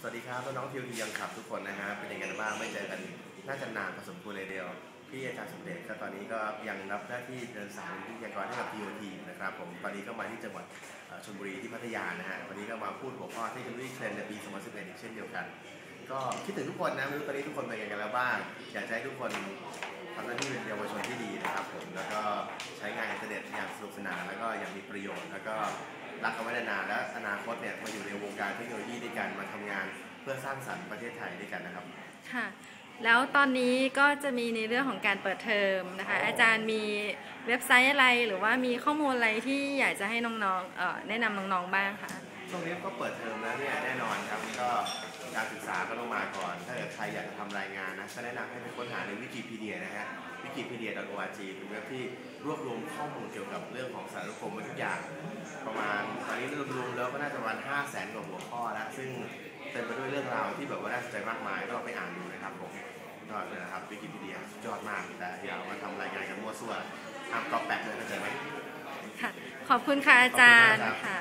สวัสดีครับน้องๆทีวทียังขับทุกคนนะฮะเป็นยังไงบ้างไม่เจอกันน่าจะนานพอสมควรเลยเดียวพี่อาจารย์สมเด็จก็ตอนนี้ก็ยังรับหน้าที่เดินสายวิทยากรให้กับทีวทีนะครับผมตอนนี้ก็มาที่จังหวัดชลบุรีที่พัทยานะฮะวันนี้ก็มาพูดหัวข้อทคโนโลยีเทรนในปี 2011อีกเช่นเดียวกัน ก็คิดถึงทุกคนนะไม่รู้ตอนนี้ทุกคนเป็นยังไงแล้วบ้างอยากให้ทุกคนทำหน้าที่เป็นเยาวชนที่ดีนะครับผมแล้วก็ใช้งานอินเทอร์เน็ตอย่างสนุกสนานแล้ว อย่างมีประโยชน์ แล้วก็รักกันไว้นานๆและอนาคตเนี่ยมาอยู่ในวงการเทคโนโลยีด้วยกันมาทำงาน เพื่อสร้างสรรค์ประเทศไทยด้วยกันนะครับค่ะแล้วตอนนี้ก็จะมีในเรื่องของการเปิดเทอมนะคะอ๋อออาจารย์มีเว็บไซต์อะไรหรือว่ามีข้อมูลอะไรที่อยากจะให้น้องๆเอ่อแนะนำน้องๆบ้างคะช่วงนี้ก็เปิดเทอมแล้วเนี่ยแน่นอนครับก็การศึกษาก็ต้องมาก่อน ถ้าเกิดใครอยากจะทำรายงานนะก็แนะนำให้ไปค้นหาในวิกิพีเดียนะฮะ wikipedia.org เป็นเว็บที่รวบรวมข้อมูลเกี่ยวกับเรื่องของสารคมไว้ทุกอย่าง ประมาณตอนนี้รวมๆแล้วก็น่าจะประมาณ5แสนกว่าหัวข้อแล้ว ซึ่งเต็มไปด้วยเรื่องราวที่แบบว่าน่าสนใจมากมายก็ลองไปอ่านดูนะครับผมยอดเลยนะครับวิกิพีเดียยอดมากแต่อย่ามาทำรายงานกันมั่วซั่วห้ามก๊อปแปะเลยเข้าใจไหมค่ะขอบคุณค่ะอาจารย์ค่ะ